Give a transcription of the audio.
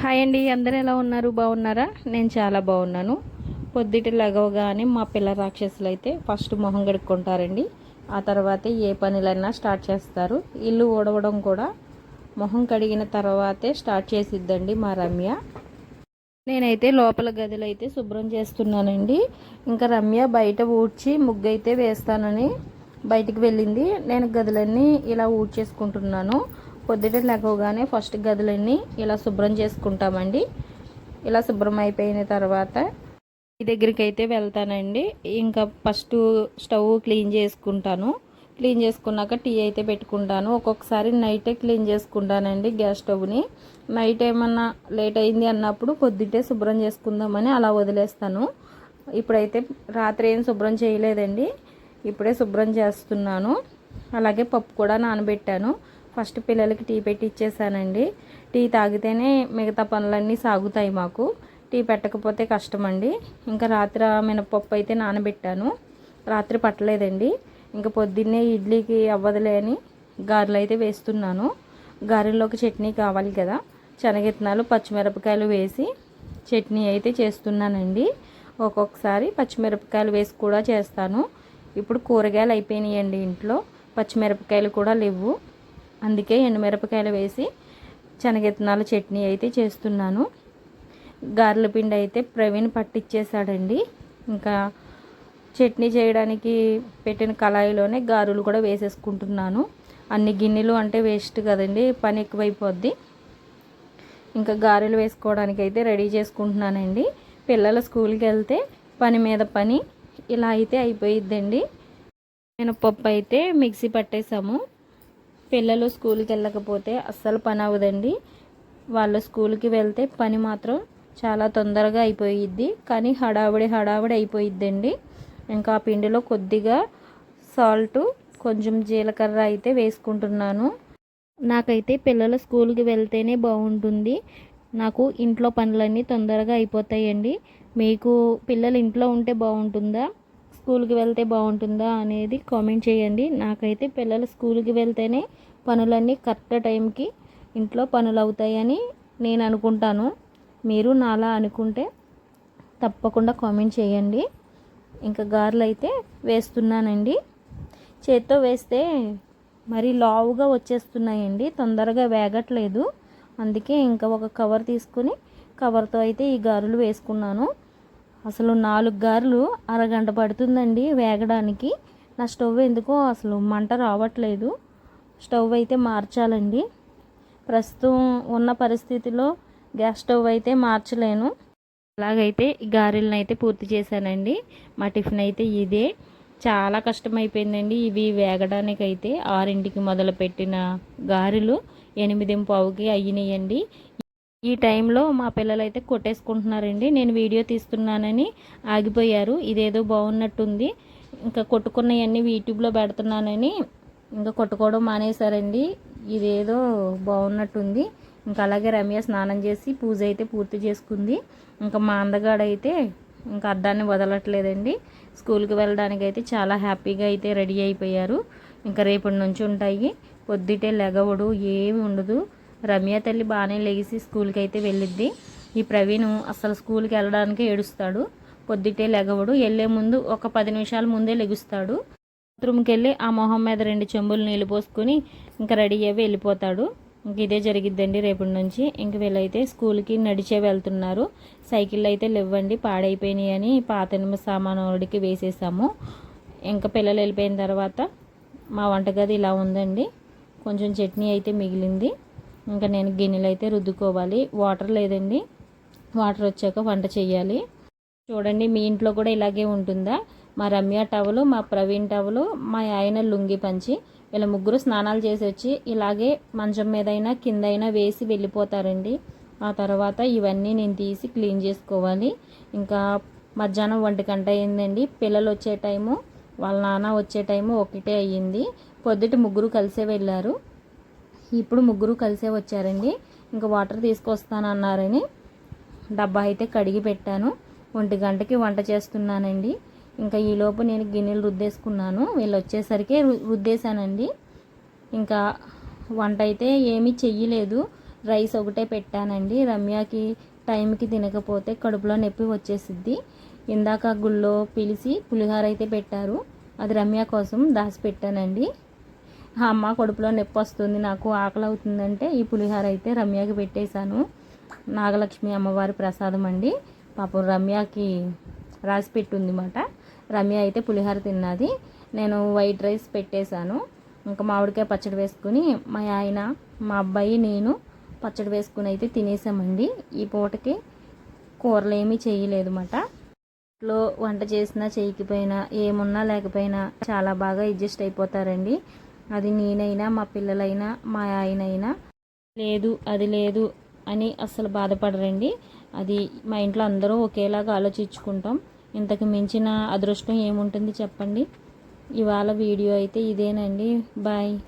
Hi అండి అందరూ ఎలా ఉన్నారు? బాగున్నారా? నేను చాలా బాగున్నాను. పొద్దుటి లగవగానే మా పిల్ల రాక్షసులు అయితే ఫస్ట్ మొహం కడుక్కుంటారండి. ఆ తర్వాత ఏ పనులైనా స్టార్ట్ చేస్తారు. ఇల్లు ఊడవడం కూడా మొహం కడిగిన తర్వాతే స్టార్ట్ చేసిద్దండి మా రమ్య. నేనైతే లోపల గదిలో అయితే శుభ్రం చేస్తున్నానండి. ఇంకా రమ్య బయట ఊడ్చి ముగ్గు అయితే వేస్తానని బయటికి వెళ్ళింది. నేను గదులన్నీ ఇలా ఊడ్చేసుకుంటున్నాను. పొద్దుట లేకగానే ఫస్ట్ గదులన్నీ ఇలా శుభ్రం చేసుకుంటామండి. ఇలా శుభ్రం అయిపోయిన తర్వాత ఈ దగ్గరికి అయితే వెళ్తానండి. ఇంకా ఫస్ట్ స్టవ్ క్లీన్ చేసుకుంటాను. క్లీన్ చేసుకున్నాక టీ అయితే పెట్టుకుంటాను. ఒక్కొక్కసారి నైటే క్లీన్ చేసుకుంటానండి గ్యాస్ స్టవ్ని. నైట్ ఏమన్నా లేట్ అయింది అన్నప్పుడు పొద్దుటే శుభ్రం చేసుకుందామని అలా వదిలేస్తాను. ఇప్పుడైతే రాత్రి ఏం శుభ్రం చేయలేదండి. ఇప్పుడే శుభ్రం చేస్తున్నాను. అలాగే పప్పు కూడా నానబెట్టాను. ఫస్ట్ పిల్లలకి టీ పెట్టి ఇచ్చేసానండి. టీ తాగితేనే మిగతా పనులన్నీ సాగుతాయి మాకు. టీ పెట్టకపోతే కష్టమండి. ఇంకా రాత్రి మినపప్పు అయితే నానబెట్టాను. రాత్రి పట్టలేదండి. ఇంకా పొద్దున్నే ఇడ్లీకి అవ్వదులే అని గారెలు అయితే వేస్తున్నాను. గారెల్లోకి చట్నీ కావాలి కదా. శనగిత్తనాలు పచ్చిమిరపకాయలు వేసి చట్నీ అయితే చేస్తున్నానండి. ఒక్కొక్కసారి పచ్చిమిరపకాయలు వేసి కూడా చేస్తాను. ఇప్పుడు కూరగాయలు అయిపోయినాయండి ఇంట్లో. పచ్చిమిరపకాయలు కూడా లేవు. అందుకే ఎండుమిరపకాయలు వేసి శనగెత్తనాల చట్నీ అయితే చేస్తున్నాను. గారెల పిండి అయితే ప్రవీణ్ పట్టిచ్చేసాడండి. ఇంకా చట్నీ చేయడానికి పెట్టిన కళాయిలోనే గారెలు కూడా వేసేసుకుంటున్నాను. అన్ని గిన్నెలు అంటే వేస్ట్ కదండి పని ఎక్కువైపోద్ది. ఇంకా గారెలు వేసుకోవడానికి అయితే రెడీ చేసుకుంటున్నానండి. పిల్లలు స్కూల్కి వెళ్తే పని మీద పని ఇలా అయితే అయిపోయిద్దండి. నేను పప్పు అయితే మిక్సీ పట్టేసాము. పిల్లలు స్కూల్కి వెళ్ళకపోతే అస్సలు పని అవ్వదండి. వాళ్ళు స్కూల్కి వెళ్తే పని మాత్రం చాలా తొందరగా అయిపోయిద్ది. కానీ హడావిడి హడావిడి అయిపోయిద్దండి. ఇంకా ఆ పిండిలో కొద్దిగా సాల్ట్ కొంచెం జీలకర్ర అయితే వేసుకుంటున్నాను. నాకైతే పిల్లలు స్కూల్కి వెళ్తేనే బాగుంటుంది. నాకు ఇంట్లో పనులన్నీ తొందరగా అయిపోతాయండి. మీకు పిల్లలు ఇంట్లో ఉంటే బాగుంటుందా? స్కూల్కి వెళ్తే బాగుంటుందా అనేది కామెంట్ చేయండి. నాకైతే పిల్లలు స్కూల్కి వెళ్తేనే పనులన్నీ కరెక్ట్ టైంకి ఇంట్లో పనులు అవుతాయని నేను అనుకుంటాను. మీరు నాలా అనుకుంటే తప్పకుండా కామెంట్ చేయండి. ఇంకా గారెలు అయితే వేస్తున్నానండి. చేత్తో వేస్తే మరి లావుగా వచ్చేస్తున్నాయండి. తొందరగా వేగట్లేదు. అందుకే ఇంకా ఒక కవర్ తీసుకుని కవర్తో అయితే ఈ గారెలు వేసుకున్నాను. అసలు నాలుగు గారెలు అరగంట పడుతుందండి వేగడానికి. నా స్టవ్ ఎందుకో అసలు మంట రావట్లేదు. స్టవ్ అయితే మార్చాలండి. ప్రస్తుతం ఉన్న పరిస్థితిలో గ్యాస్ స్టవ్ అయితే మార్చలేను. అలాగైతే గారెలను అయితే పూర్తి చేశానండి. మా టిఫిన్ అయితే ఇదే. చాలా కష్టమైపోయిందండి ఇవి వేగడానికి అయితే ఆరింటికి మొదలుపెట్టిన గారెలు ఎనిమిది పావుకి అయినాయండి. ఈ టైంలో మా పిల్లలు అయితే కొట్టేసుకుంటున్నారండి. నేను వీడియో తీస్తున్నానని ఆగిపోయారు. ఇదేదో బాగున్నట్టుంది. ఇంకా కొట్టుకున్నవన్నీ యూట్యూబ్లో పెడుతున్నానని ఇంకా కొట్టుకోవడం మానేశారండి. ఇదేదో బాగున్నట్టుంది. ఇంకా అలాగే రమ్య స్నానం చేసి పూజ అయితే పూర్తి చేసుకుంది. ఇంకా మా అందగాడైతే ఇంకా అద్దాన్ని వదలట్లేదండి. స్కూల్కి వెళ్ళడానికి అయితే చాలా హ్యాపీగా అయితే రెడీ అయిపోయారు. ఇంకా రేపటి నుంచి ఉంటాయి. పొద్దుటే లెగవడు ఏమి ఉండదు. రమ్య తల్లి బాగానే లెగిసి స్కూల్కి అయితే వెళ్ళిద్ది. ఈ ప్రవీణ్ అసలు స్కూల్కి వెళ్ళడానికి ఏడుస్తాడు. పొద్దుటే లెగవడు. వెళ్ళే ముందు ఒక పది నిమిషాల ముందే లెగుస్తాడు. బాత్రూమ్కి వెళ్ళి ఆ మొహం మీద రెండు చెంబులు నీళ్ళు పోసుకొని ఇంకా రెడీ అయ్యి వెళ్ళిపోతాడు. ఇంక ఇదే జరిగిద్దండి రేపటి నుంచి. ఇంక వీళ్ళైతే స్కూల్కి నడిచే వెళ్తున్నారు. సైకిల్ అయితే లేవండి పాడైపోయినాయి అని పాత సామానుడికి వేసేసాము. ఇంకా పిల్లలు వెళ్ళిపోయిన తర్వాత మా వంటగది ఇలా ఉందండి. కొంచెం చట్నీ అయితే మిగిలింది. ఇంకా నేను గిన్నెలు అయితే రుద్దుకోవాలి. వాటర్ లేదండి. వాటర్ వచ్చాక వంట చేయాలి చూడండి మీ ఇంట్లో కూడా ఇలాగే ఉంటుందా? మా రమ్య టవలు మా ప్రవీణ్ టవలు మా ఆయన లుంగి పంచి ఇలా ముగ్గురు స్నానాలు చేసి వచ్చి ఇలాగే మంచం మీదైనా కిందైనా వేసి వెళ్ళిపోతారండి. ఆ తర్వాత ఇవన్నీ నేను తీసి క్లీన్ చేసుకోవాలి. ఇంకా మధ్యాహ్నం ఒంటి గంట అయిందండి. పిల్లలు వచ్చే టైము వాళ్ళ నాన్న వచ్చే టైము ఒకటే అయ్యింది. పొద్దుట ముగ్గురు కలిసే వెళ్ళారు. ఇప్పుడు ముగ్గురు కలిసే వచ్చారండి. ఇంకా వాటర్ తీసుకొస్తానన్నారని డబ్బా అయితే కడిగి పెట్టాను. ఒంటి గంటకి వంట చేస్తున్నానండి. ఇంకా ఈలోపు నేను గిన్నెలు రుద్దేసుకున్నాను. వీళ్ళు వచ్చేసరికి రుద్దేశానండి. ఇంకా వంట అయితే ఏమీ చెయ్యలేదు. రైస్ ఒకటే పెట్టానండి. రమ్యకి టైంకి తినకపోతే కడుపులో నొప్పి వచ్చేసిద్ది. ఇందాక గుళ్ళో పిలిచి పులిహోర అయితే పెట్టారు. అది రమ్య కోసం దాచి పెట్టానండి అమ్మ కడుపులో నొప్పి వస్తుంది నాకు ఆకలి అవుతుందంటే ఈ పులిహోర అయితే రమ్యకి పెట్టేశాను. నాగలక్ష్మి అమ్మవారి ప్రసాదం అండి. పాపం రమ్యకి రాసి పెట్టుందిమాట. రమ్య అయితే పులిహోర తిన్నది. నేను వైట్ రైస్ పెట్టేశాను. ఇంకా మామిడికాయ పచ్చడి వేసుకుని మా ఆయన మా అబ్బాయి నేను పచ్చడి వేసుకుని అయితే తినేసామండి. ఈ పూటకి కూరలు ఏమీ చేయలేదు మాట ఇంట్లో వంట చేసినా చేయకపోయినా ఏమున్నా లేకపోయినా చాలా బాగా అడ్జస్ట్ అయిపోతారండి. అది నేనైనా మా పిల్లలైనా మా ఆయనైనా. లేదు అది లేదు అని అస్సలు బాధపడరండి. అది మా ఇంట్లో అందరూ ఒకేలాగా ఆలోచించుకుంటాం. ఇంతకు మించిన అదృష్టం ఏముంటుంది చెప్పండి. ఇవాళ వీడియో అయితే ఇదేనండి. బాయ్.